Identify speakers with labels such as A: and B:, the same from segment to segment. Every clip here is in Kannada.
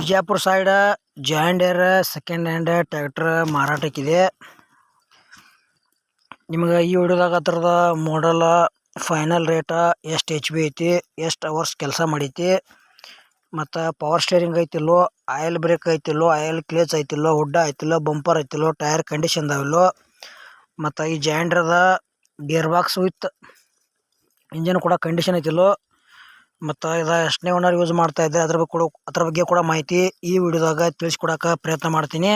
A: Bijapur side John Deere second hand tractor ಮಾರಾಟಕ್ಕಿದೆ ನಿಮಗೆ ಈ ವಿಡಿಯೋದಾಗ ಅದ್ರದ ಮಾಡಲ ಫೈನಲ್ ರೇಟ ಎಷ್ಟು ಎಚ್ ಬಿ ಐತಿ, ಎಷ್ಟು ಅವರ್ಸ್ ಕೆಲಸ ಮಾಡೈತಿ, ಮತ್ತು ಪವರ್ ಸ್ಟೇರಿಂಗ್ ಐತಿಲ್ಲೋ ಆಯಿಲ್ ಬ್ರೇಕ್ ಐತಿಲ್ಲೋ ಆಯಿಲ್ ಕ್ಲೇಚ್ ಐತಿಲ್ಲೋ ಹುಡ್ಡ ಐತಿಲ್ಲೋ ಬಂಪರ್ ಐತಿಲ್ಲೋ ಟೈರ್ ಕಂಡೀಷನ್ ಅದಾವಿಲ್ಲೋ ಮತ್ತು ಈ ಜಾಂಡ್ರದ ಗೇರ್ ಬಾಕ್ಸ್ ವಿತ್ ಇಂಜನ್ ಕೂಡ ಕಂಡೀಷನ್ ಐತಿಲ್ಲೋ ಮತ್ತು ಇದು ಎಷ್ಟನೇ ಓನರ್ ಯೂಸ್ ಮಾಡ್ತಾ ಇದ್ದೆ, ಅದ್ರ ಬಗ್ಗೆ ಕೂಡ, ಅದ್ರ ಬಗ್ಗೆ ಕೂಡ ಮಾಹಿತಿ ಈ ವಿಡಿಯೋದಾಗ ತಿಳಿಸ್ಕೊಡೋಕೆ ಪ್ರಯತ್ನ ಮಾಡ್ತೀನಿ.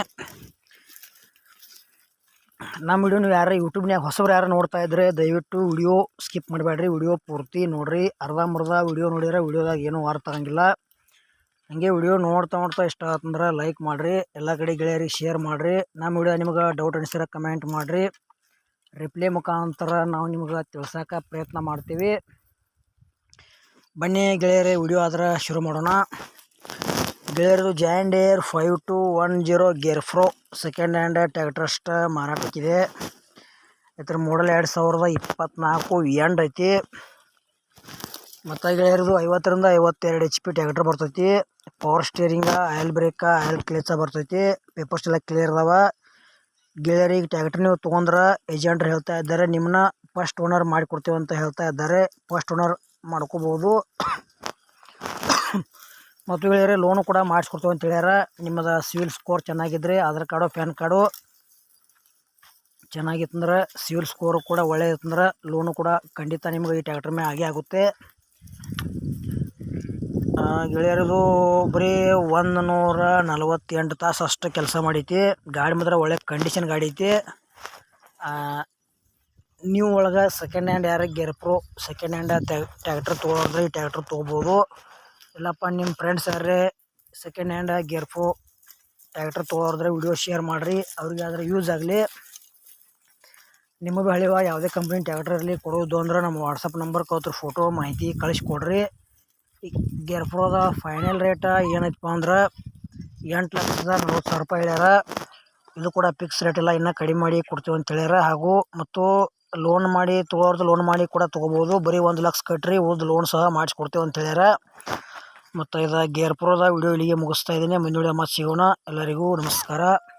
A: ನಮ್ಮ ವಿಡಿಯೋ ನೀವು ಯಾರು ಯೂಟ್ಯೂಬ್ನಾಗ ಹೊಸಬ್ರು ಯಾರು ನೋಡ್ತಾ ಇದ್ರೆ ದಯವಿಟ್ಟು ವಿಡಿಯೋ ಸ್ಕಿಪ್ ಮಾಡಬೇಡ್ರಿ. ವಿಡಿಯೋ ಪೂರ್ತಿ ನೋಡ್ರಿ. ಅರ್ಧಂಬರ್ಧ ವಿಡಿಯೋ ನೋಡಿದ್ರೆ ವಿಡಿಯೋದಾಗ ಏನೂ ಅರ್ಥ ಆಗಂಗಿಲ್ಲ ಹಂಗೆ ವಿಡಿಯೋ ನೋಡ್ತಾ ನೋಡ್ತಾ ಇಷ್ಟ ಆತಂದ್ರೆ ಲೈಕ್ ಮಾಡಿರಿ. ಎಲ್ಲ ಕಡೆ ಗೆಳೆಯರಿಗೆ ಶೇರ್ ಮಾಡಿರಿ. ನಮ್ಮ ವಿಡಿಯೋ ನಿಮ್ಗೆ ಡೌಟ್ ಅನಿಸಿದ್ರೆ ಕಮೆಂಟ್ ಮಾಡಿರಿ. ರಿಪ್ಲೈ ಮುಖಾಂತರ ನಾವು ನಿಮ್ಗೆ ತಿಳ್ಸೋಕೆ ಪ್ರಯತ್ನ ಮಾಡ್ತೀವಿ. ಬನ್ನಿ ಗೆಳೆಯರೇ, ವಿಡಿಯೋ ಆದ್ರೆ ಶುರು ಮಾಡೋಣ. ಗೆಳೆಯರದು John Deere five two one zero gear pro second hand tractors ಮಾರಾಟಕ್ಕಿದೆ. ಇದ್ರ ಮೂಡಲ್ ಎರಡು ಸಾವಿರದ ಇಪ್ಪತ್ತ್ನಾಲ್ಕು ಎಂಡ್ ಐತಿ. ಮತ್ತು ಗೆಳೆಯರದು ಐವತ್ತರಿಂದ ಐವತ್ತೆರಡು ಎಚ್ ಪಿ ಟ್ಯಾಕ್ಟ್ರ್ ಬರ್ತೈತಿ. Power steering oil brake oil clutch ಬರ್ತೈತಿ. ಪೇಪರ್ಸ್ ಎಲ್ಲ ಕ್ಲಿಯರ್ ಅದಾವ. ಗೆಳೆಯರಿಗೆ ಟ್ಯಾಕ್ಟ್ರ್ ನೀವು ತೊಗೊಂಡ್ರೆ ಏಜೆಂಟ್ರು ಹೇಳ್ತಾ ಇದ್ದಾರೆ. ನಿಮ್ಮನ್ನ ಫಸ್ಟ್ ಓನರ್ ಮಾಡಿಕೊಡ್ತೀವಿ ಅಂತ ಹೇಳ್ತಾ ಇದ್ದಾರೆ. ಫಸ್ಟ್ ಓನರ್ ಮಾಡ್ಕೋಬೋದು. ಮತ್ತು ಹೇಳಿದರೆ ಲೋನು ಕೂಡ ಮಾಡಿಸ್ಕೊಡ್ತೀವಿ ಅಂತ ಹೇಳ್ಯಾರ. ನಿಮ್ಮದು ಸಿವಿಲ್ ಸ್ಕೋರ್ ಚೆನ್ನಾಗಿದ್ದರೆ ಆಧಾರ್ ಕಾರ್ಡು, ಪ್ಯಾನ್ ಕಾರ್ಡು ಚೆನ್ನಾಗಿತ್ತಂದ್ರೆ ಸಿವಿಲ್ ಸ್ಕೋರು ಕೂಡ ಒಳ್ಳೆ ಇತ್ತಂದ್ರೆ ಲೋನು ಕೂಡ ಖಂಡಿತ ನಿಮ್ಗೆ ಈ ಟ್ಯಾಕ್ಟರ್ ಮೇಲೆ ಆಗೇ ಆಗುತ್ತೆ. ಗೆಳೆಯರದು ಬರೀ ಒಂದು ನೂರ ನಲವತ್ತೆಂಟು ತಾಸು ಅಷ್ಟು ಕೆಲಸ ಮಾಡೈತಿ. ಗಾಡಿ ಮಾತ್ರ ಒಳ್ಳೆ ಕಂಡೀಷನ್ ಗಾಡಿ ಐತಿ. ನೀವು ಒಳಗೆ ಸೆಕೆಂಡ್ ಹ್ಯಾಂಡ್ ಯಾರು ಗೇರ್ ಸೆಕೆಂಡ್ ಹ್ಯಾಂಡ್ ಟ್ಯಾಕ್ಟ್ರ್ ತೊಗೊಳೋದ್ರೆ ಈ ಟ್ಯಾಕ್ಟ್ರ್ ತೊಗೋಬೋದು. ಇಲ್ಲಪ್ಪ, ನಿಮ್ಮ ಫ್ರೆಂಡ್ಸ್ ಯಾರೇ second hand gear pro tractor ತೊಗೊಳೋದ್ರೆ video share ಮಾಡಿರಿ. ಅವ್ರಿಗೆ ಆದರೆ ಯೂಸ್ ಆಗಲಿ. ನಿಮಗೆ ಹಳಿವ ಯಾವುದೇ ಕಂಪ್ನಿ ಟ್ಯಾಕ್ಟ್ರ್ ಇರಲಿ, ಕೊಡೋದು ಅಂದ್ರೆ ನಮ್ಮ ವಾಟ್ಸಪ್ ನಂಬರ್ ಕೌತ್ರ ಫೋಟೋ ಮಾಹಿತಿ ಕಳಿಸ್ಕೊಡ್ರಿ. ಈ ಗೇರ್ ಫೈನಲ್ ರೇಟ ಏನೈತಪ್ಪ ಅಂದ್ರೆ ಎಂಟು ಲಕ್ಷದ ನಲ್ವತ್ತು ಸಾವಿರ ರೂಪಾಯಿ ಹೇಳ್ಯಾರ. ಇದು ಕೂಡ ಫಿಕ್ಸ್ ರೇಟ್ ಇಲ್ಲ, ಇನ್ನೂ ಕಡಿಮೆ ಮಾಡಿ ಕೊಡ್ತೀವಿ ಅಂತ ಹೇಳ್ಯಾರ ಹಾಗೂ ಮತ್ತು ಲೋನ್ ಮಾಡಿ, ತೊಗೊಳೋರ್ದು ಲೋನ್ ಮಾಡಿ ಕೂಡ ತೊಗೋಬೋದು. ಬರೀ ಒಂದು ಲಕ್ಷ ಕಟ್ಟ್ರಿ ಉಳ್ದು ಲೋನ್ ಸಹ ಮಾಡಿಸ್ಕೊಡ್ತೇವೆ ಅಂತ ಹೇಳ್ಯಾರ. ಮತ್ತು ಇದು ಗೇರ್ ಪ್ರೋದ ವಿಡಿಯೋ ಇಲ್ಲಿಗೆ ಮುಗಿಸ್ತಾ ಇದ್ದೀನಿ. ಮುಂದಿನ ಮತ್ತೆ ಸಿಗೋಣ. ಎಲ್ಲರಿಗೂ ನಮಸ್ಕಾರ.